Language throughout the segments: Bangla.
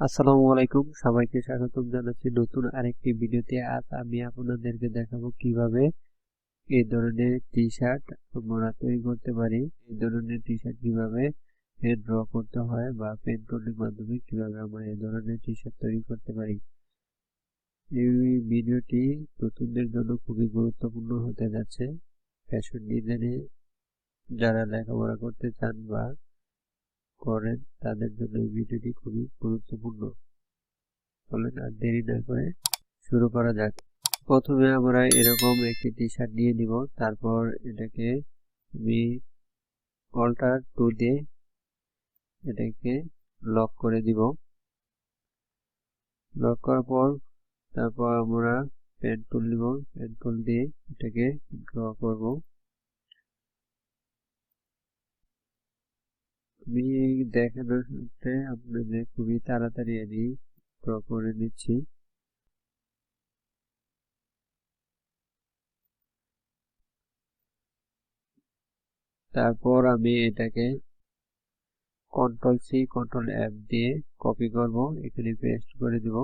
আসসালামু আলাইকুম। সবাইকে স্বাগতম জানাচ্ছি নতুন আরেকটি ভিডিওতে। আজ আমি আপনাদেরকে দেখাবো কীভাবে এই ধরনের টি শার্ট আমরা তৈরি করতে পারি। এই ধরনের টি শার্ট কীভাবে ড্র করতে হয় বা পেন টুলের মাধ্যমে কীভাবে আমরা এই ধরনের টি শার্ট তৈরি করতে পারি। এই ভিডিওটি নতুনদের জন্য খুবই গুরুত্বপূর্ণ হতে যাচ্ছে। ফ্যাশন ডিজাইনে যারা লেখাপড়া করতে চান বা করেন, তাদের জন্য এই ভিডিওটি খুবই গুরুত্বপূর্ণ। চলেন আর দেরি না করে শুরু করা যাক। প্রথমে আমরা এরকম একটি টি শার্ট নিয়ে নিব, তারপর এটাকে আমি অল্টার টু দিয়ে এটাকে লক করে দিব। লক করার পর তারপর আমরা পেন টুল নিব পেন টুল দিয়ে এটাকে ড্র করব। আমি দেখানোর সাথে আপনাদের খুবই তাড়াতাড়ি আমি ড্র করে নিচ্ছি তারপর আমি এটাকে কন্ট্রোল সি কন্ট্রোল এফ দিয়ে কপি করব, এখানে পেস্ট করে দিব।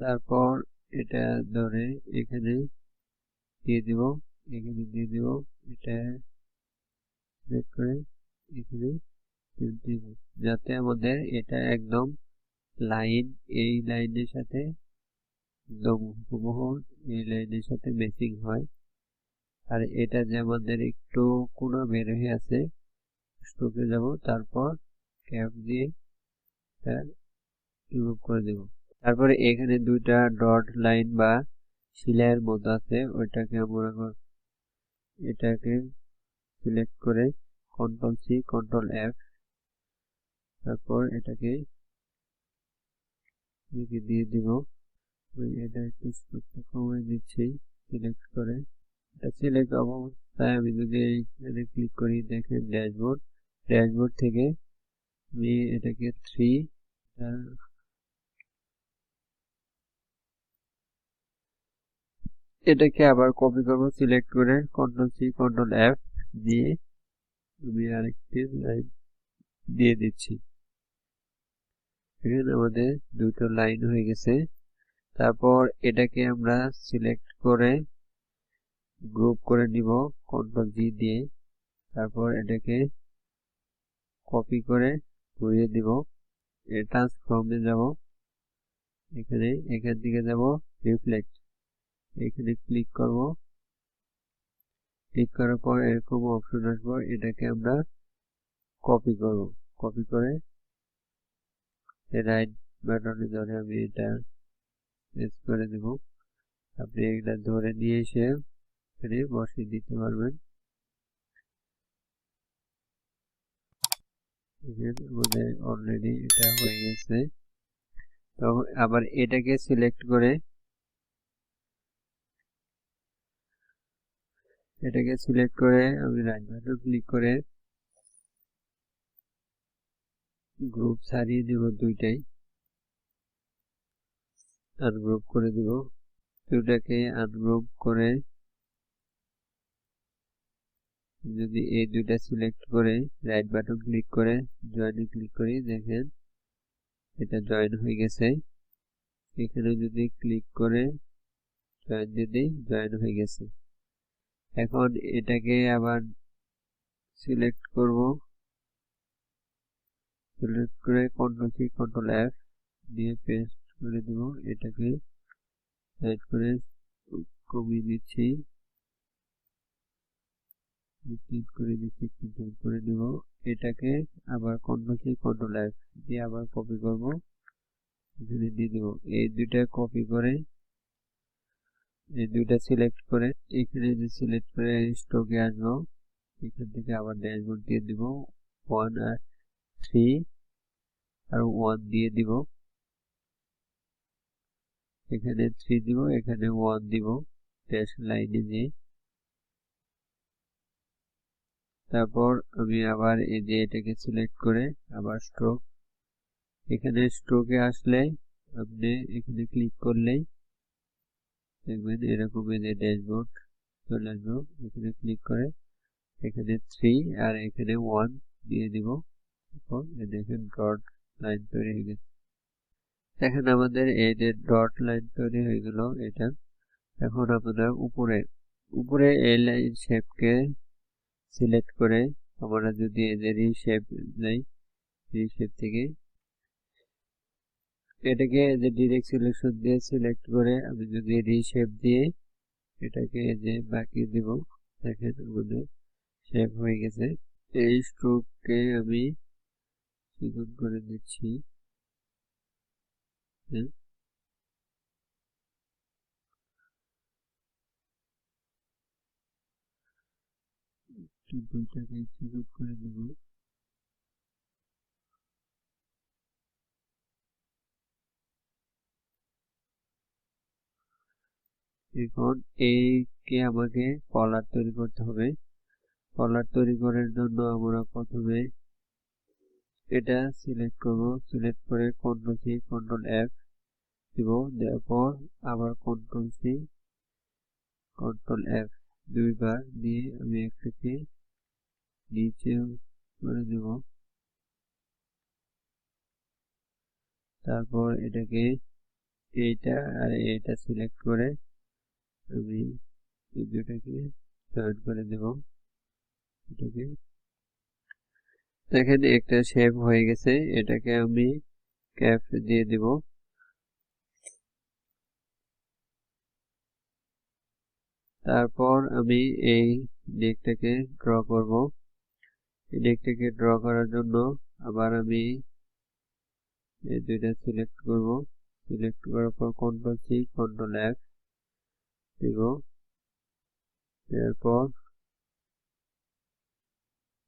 তারপর এটা ধরে এখানে দিয়ে দিব, এখানে দিয়ে দিব, এটা করে এখানে দিব যাতে আমাদের এটা একদম লাইন এই লাইনের সাথে একদম হুবহু এই লাইনের সাথে ম্যাচিং হয়। আর এটা যে আমাদের একটু কোনো বের হয়ে আছে স্ট্রোকে যাব, তারপর ক্যাপ দিয়ে রিমুভ করে দেব। তারপরে এখানে দুইটা ডট লাইন বা সিলাইয়ের মতো আছে, ওইটাকে আমরা এটাকে সিলেক্ট করে কন্ট্রোল সি কন্ট্রোল এফ তারপর এটাকে দিয়ে দিব। এটা একটু কমিয়ে দিচ্ছি সিলেক্ট করে। এটা সিলেক্ট অবস্থায় আমি যদি এখানে ক্লিক করি, দেখেন ড্যাশবোর্ড ড্যাশবোর্ড থেকে আমি এটাকে থ্রি এটাকে আবার কপি করব সিলেক্ট করে কন্ট্রোল সি কন্ট্রোল এফ দিয়ে আমি আরেকটি লাইন দিয়ে দিচ্ছি। এখানে আমাদের দুটো লাইন হয়ে গেছে। তারপর এটাকে আমরা সিলেক্ট করে গ্রুপ করে নিব কন্ট্রোল জি দিয়ে। তারপর এটাকে কপি করে ঘুরিয়ে দিব। ট্রান্সফর্মে যাব। এখানে এখান থেকে যাব রিফ্লেক্ট এখানে ক্লিক করব। ক্লিক করার পর এরকম অপশন আসব, এটাকে আমরা কপি করব। কপি করে রাইট বাটনে ধরে আমি এটা প্রেস করে দেব আপনি এটা ধরে নিয়ে এসে এখানে বসিয়ে দিতে পারবেন অলরেডি এটা হয়ে গেছে তো আবার এটাকে সিলেক্ট করে এটাকে সিলেক্ট করে আমি রাইট বাটন ক্লিক করে গ্রুপ সারিয়ে দিব দুইটাই। আনগ্রুপ করে দিব। দুটাকে আনগ্রুপ করে যদি এই দুইটা সিলেক্ট করে রাইট বাটন ক্লিক করে জয়েনে ক্লিক করি, দেখেন এটা জয়েন হয়ে গেছে। এখানে যদি ক্লিক করে জয়েন যদি জয়েন হয়ে গেছে। এখন এটাকে আবার সিলেক্ট করব। সিলেক্ট করে কন্ট্রোল সি কন্ট্রোল এফ দিয়ে পেস্ট করে দিব। এটাকে সাইড করে কমিয়ে দিচ্ছি। করে দিচ্ছি ক্লিক করে দিব। এটাকে আবার কন্ট্রোল সি কন্ট্রোল এফ দিয়ে আবার কপি করব। এখানে দিয়ে দিব। এই দুইটা কপি করে, এই দুইটা সিলেক্ট করে, এখানে যে সিলেক্ট করে স্টকে আসব, এখান থেকে আবার ড্যাশবোর্ড দিয়ে দিব। ওয়ান আর থ্রি আর ওয়ান দিয়ে দিব। এখানে থ্রি দিব, এখানে ওয়ান দিব ড্যাশ লাইনে দিয়ে। তারপর আমি আবার এই যে এটাকে সিলেক্ট করে আবার স্ট্রোক এখানে স্ট্রোকে আসলে আপনি এখানে ক্লিক করলেই দেখবেন এরকম যে ড্যাশবোর্ড চলে আসব। এখানে ক্লিক করে এখানে থ্রি আর এখানে ওয়ান দিয়ে দিব। এখন লাইন তৈরি হয়ে গেছে। দেখেন আমাদের এই যে ডট লাইন তৈরি হয়ে গেল, এটা এখন আমরা উপরে উপরে এই লাইন শেপকে সিলেক্ট করে আমরা যদি এদের শেপ নেই শেপ থেকে এটাকে যে ডিরেক্ট সিলেকশন দিয়ে সিলেক্ট করে আমি যদি রিশেপ দিয়ে এটাকে যে বাকি দিব, দেখেন আমাদের শেপ হয়ে গেছে। এই স্ট্রোককে আমি চিকন করে দিচ্ছি। হ্যাঁ। দুইটাকে চিকন করে দেব। এখন এইকে আমাকে কলার তৈরি করতে হবে। কলার তৈরি করার জন্য আমরা প্রথমে এটা সিলেক্ট করব। সিলেক্ট করে কন্ট্রোল সি কন্ট্রোল এফ দিব। দেওয়ার পর আবার কন্ট্রোল সি কন্ট্রোল এফ দুইবার দিয়ে আমি একটাকে নিচে করে দেব। তারপর এটাকে এইটা আর এটা সিলেক্ট করে আমি এই দুটাকে জয়েন করে দেব। এটাকে দেখেন, একটা শেপ হয়ে গেছে। এটাকে আমি ক্যাপ দিয়ে দিব। তারপর আমি এই নেকটাকে ড্র করব। এই নেকটাকে ড্র করার জন্য আবার আমি এই দুইটা সিলেক্ট করব। সিলেক্ট করার পর কন্ট্রোল সি কন্ট্রোল এফ দিব। এরপর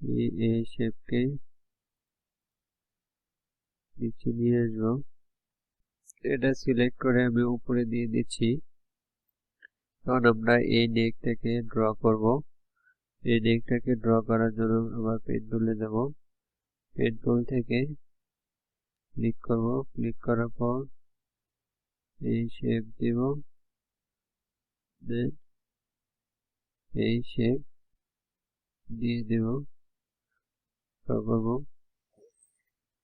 এই শেপকে নিচে নিয়ে আসব। এটা সিলেক্ট করে আমি উপরে দিয়ে দিচ্ছি। তখন আমরা এই নেকটাকে ড্র করব। এই নেকটাকে ড্র করার জন্য আবার পেন টুলে যাব পেন থেকে ক্লিক করব। ক্লিক করার পর এই শেপ দিব। এই শেপ দিয়ে দেব। করব।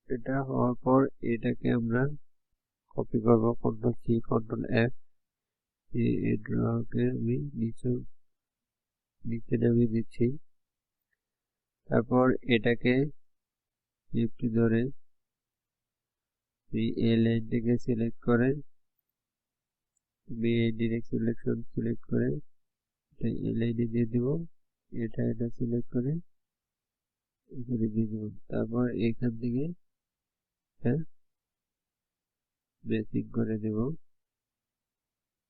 এটা হওয়ার পর এটাকে আমরা কপি করব। কন্ট্রোল সি কন্ট্রোল এফ এই ড্রকে আমি নিচে নিচে নামিয়ে দিচ্ছি। তারপর এটাকে একটু ধরে এই লাইনটাকে সিলেক্ট করে আমি এই ডিরেক্ট সিলেকশন সিলেক্ট করে, এটা এই লাইনে দিয়ে দিব। এটা এটা সিলেক্ট করে এখানে তারপর এখান থেকে হ্যাঁ বেসিক করে দেব।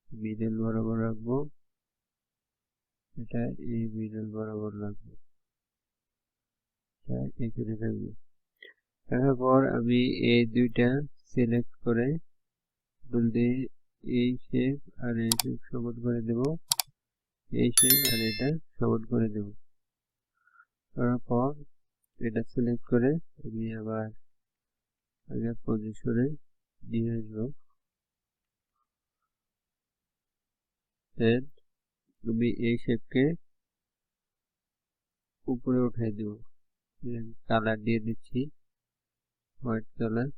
মিডল বরাবর রাখব। এটা এই মিডল বরাবর রাখব। এখানে পর আমি এই দুইটা সিলেক্ট করে দিয়ে এই শেপ আর এই শেপ সমান করে দেব। এই শেপ আর এটা সমান করে দেব। করার পর এটা সিলেক্ট করে আমি আবার আগের পজিশনে নিয়ে আসব। আমি এই শেপকে উপরে উঠাই দেব। কালার দিয়ে দিচ্ছি হোয়াইট কালার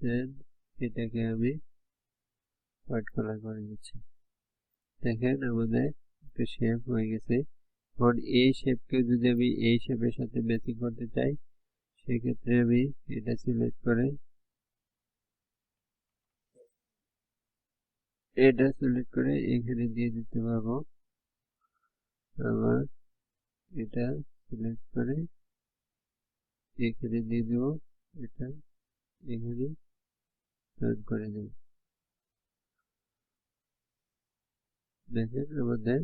দেন এটাকে আমি হোয়াইট কালার করে দিচ্ছি। দেখেন আমাদের একটা শেপ হয়ে গেছে। এখন এই শেপকে যদি আমি এই শেপের সাথে ম্যাচিং করতে চাই, সেক্ষেত্রে আমি এটা সিলেক্ট করে এটা সিলেক্ট করে এখানে দিয়ে দিতে পারব। আবার এটা সিলেক্ট করে এখানে দিয়ে দেবো। এটা এখানে জয়েন করে দেব। দেখেন আমাদের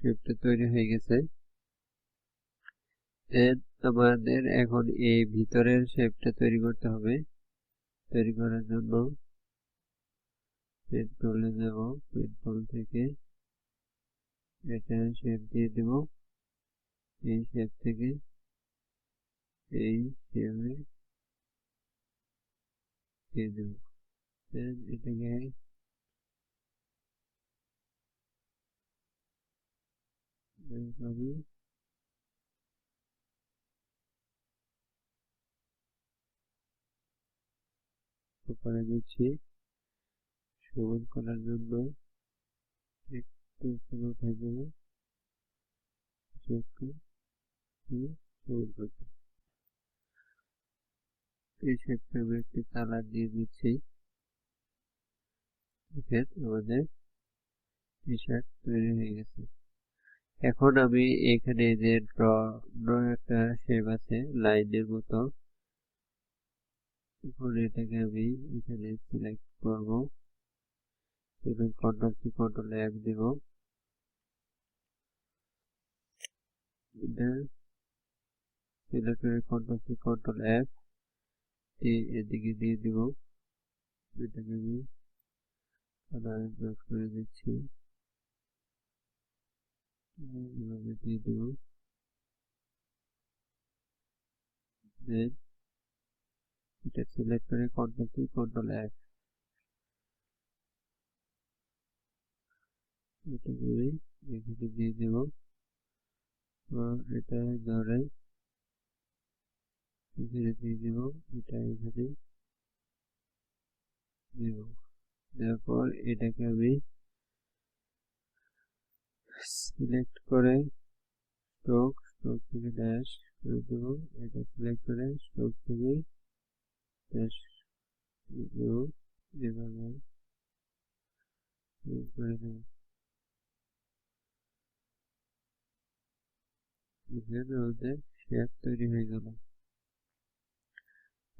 শেপটা তৈরি হয়ে গেছে। আমাদের এখন এই ভিতরের শেপটা তৈরি করতে হবে। তৈরি করার জন্য পেন টুলে পেন টুল থেকে এটা শেপ দিয়ে দেব। এই শেপ থেকে এই শেপে দিয়ে দেব। এটাকে এইভাবে করে দিচ্ছি সবুজ করার জন্য একটু সবুজ করতে এই শেপটা আমি একটি কালার দিয়ে দিচ্ছি আমাদের টি শার্ট তৈরি হয়ে গেছে। এখন আমি এখানে যে ড্র একটা আছে, লাইনের মতো। এখন এটাকে আমি এখানে সিলেক্ট করব। এবং কন্ট্রোল সি কন্ট্রোল এফ দেব। কন্ট্রোল এদিকে দিয়ে দিব। এটাকে আমি করে দিচ্ছি। এভাবে দিয়ে দেব দেন এটা সিলেক্ট করে কন্ট্রোল সি কন্ট্রোল এফ এটাকে এখানে দিয়ে দেব এটা ধরে এখানে দিয়ে দেব এটা এখানে দেব তারপর এটাকে আমি সিলেক্ট করে স্ট্রোক স্ট্রোক থেকে ড্যাশ করে দেব। এটা সিলেক্ট করে স্ট্রোক থেকে ড্যাশ দেব। এভাবে করে দেব। আমাদের শেপ তৈরি হয়ে গেল।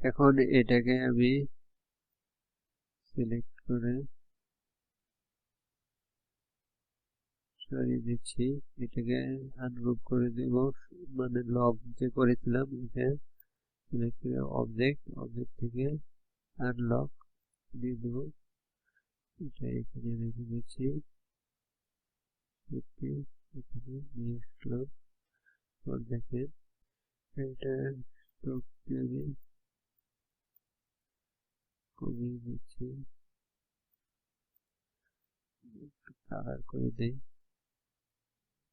এখন এটাকে আমি সিলেক্ট করে সরিয়ে দিচ্ছি, এটাকে আনগ্রুপ করে দেব। মানে লক যে করেছিলাম, এটা সিলেক্ট করে অবজেক্ট অবজেক্ট থেকে আনলক দিয়ে দেব। এটা এখানে রেখে দিচ্ছি। এখানে নিয়ে আসলাম। পর দেখেন, এটা স্ট্রোকটি আমি কমিয়ে দিচ্ছি। একটু কালার করে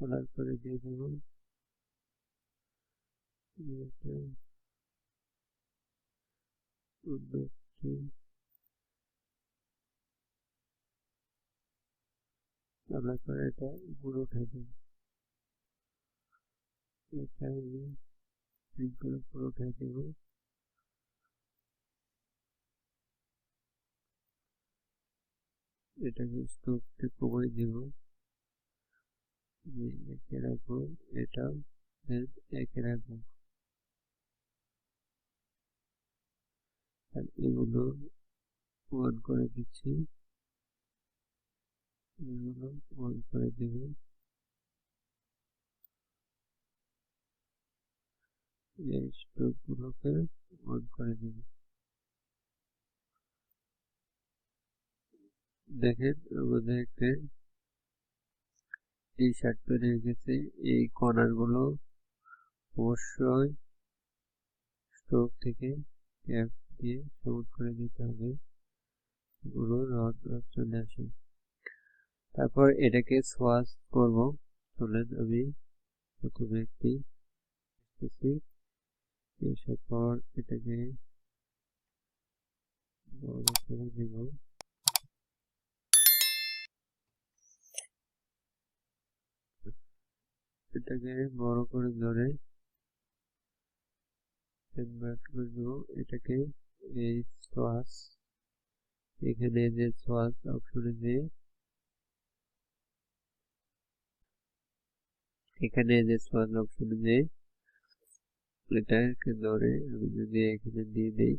কালার করে দিয়ে দেবো কালার করে এটা এটা দেবো এটাকে স্টোভটা কমাই দেব একে রাখব এটা একে রাখব। আর এগুলো অন করে দিচ্ছি। এগুলো অন করে দেব। এই স্টোভগুলোকে অন করে দেব। দেখেন আমাদের একটা টি শার্ট হয়ে গেছে এই কর্নারগুলো অবশ্যই স্টোভ থেকে ক্যাপ দিয়ে সবুজ করে দিতে হবে। এগুলো রড চলে আসে। তারপর এটাকে সোয়াশ করব। চলেন আমি প্রথমে একটি আসার পর এটাকে বড় করে দেব এটাকে বড় করে ধরে এটাকে এই সোয়াস এখানে যে সোয়াস অপশনে যে এখানে যে সোয়াস অপশনে যে এটাকে ধরে, আমি যদি এখানে দিয়ে দেই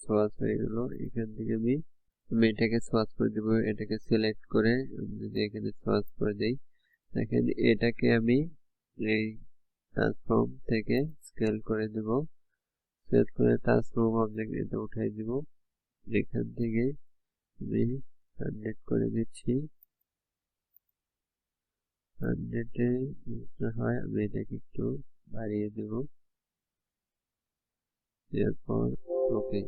সোয়াস হয়ে গেল, এখান থেকে আমি আমি এটাকে সোয়াস করে দেবো, এটাকে সিলেক্ট করে, আমি যদি এখানে সোয়াস করে দেই দেখেন, এটাকে আমি এই ট্রান্সফর্ম থেকে স্কেল করে দেব। স্কেল করে ট্রান্সফর্ম অবজেক্ট এটা উঠাই দিব। এখান থেকে আমি হান্ড্রেড করে দিচ্ছি। হান্ড্রেডে হয়, আমি এটাকে একটু বাড়িয়ে দেব। এরপর ওকে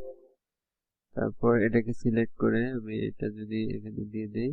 তারপর এটাকে সিলেক্ট করে আমি এটা যদি এখানে দিয়ে দেই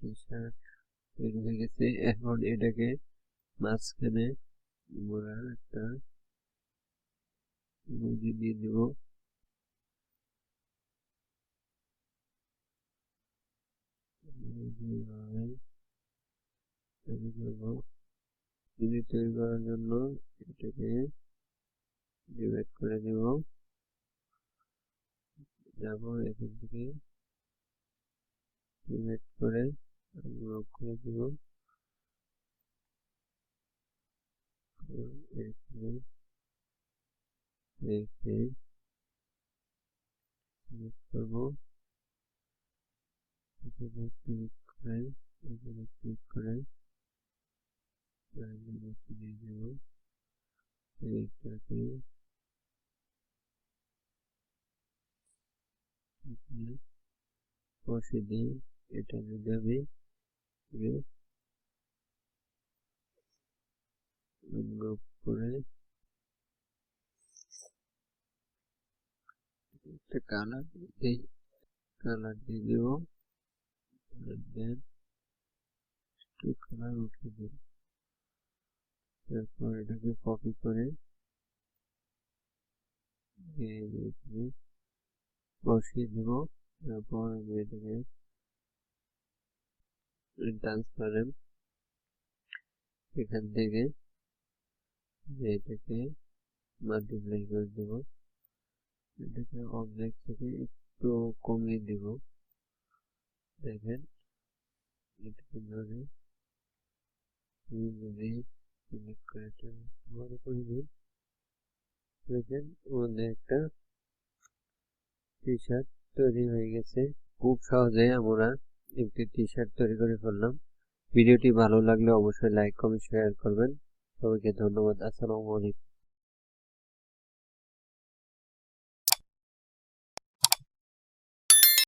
টি শার্ট এখন এটাকে মাঝখানে আমরা একটা ইমোজি দিয়ে দেব। তৈরি করব। যদি তৈরি করার জন্য এটাকে ডিভাইড করে দেব। যাব এখান থেকে ডিভাইড করে আনলক করে দেব এখানে রেখে সিলেক্ট করব এখানে ক্লিক করে এখানে ক্লিক করে মতো দিয়ে এইটাকে বসে দিয়ে এটা আমি করে একটা কালার কালার দিয়ে দেব। কালার তারপর এটাকে কপি করে বসিয়ে দেব। তারপর আমি এটাকে ট্রান্সপারেন্ট এখান থেকে এটাকে মাল্টিপ্লাই করে দেব এটাকে অবজেক্ট থেকে একটু কমিয়ে দেব দেখেন এটাকে ধরে যদি দেখেন আমাদের একটা টি শার্ট তৈরি হয়ে গেছে খুব সহজে আমরা একটি টি শার্ট তৈরি করে ফেললাম। ভিডিওটি ভালো লাগলে অবশ্যই লাইক কমেন্ট শেয়ার করবেন। সবাইকে ধন্যবাদ। আসসালামু আলাইকুম।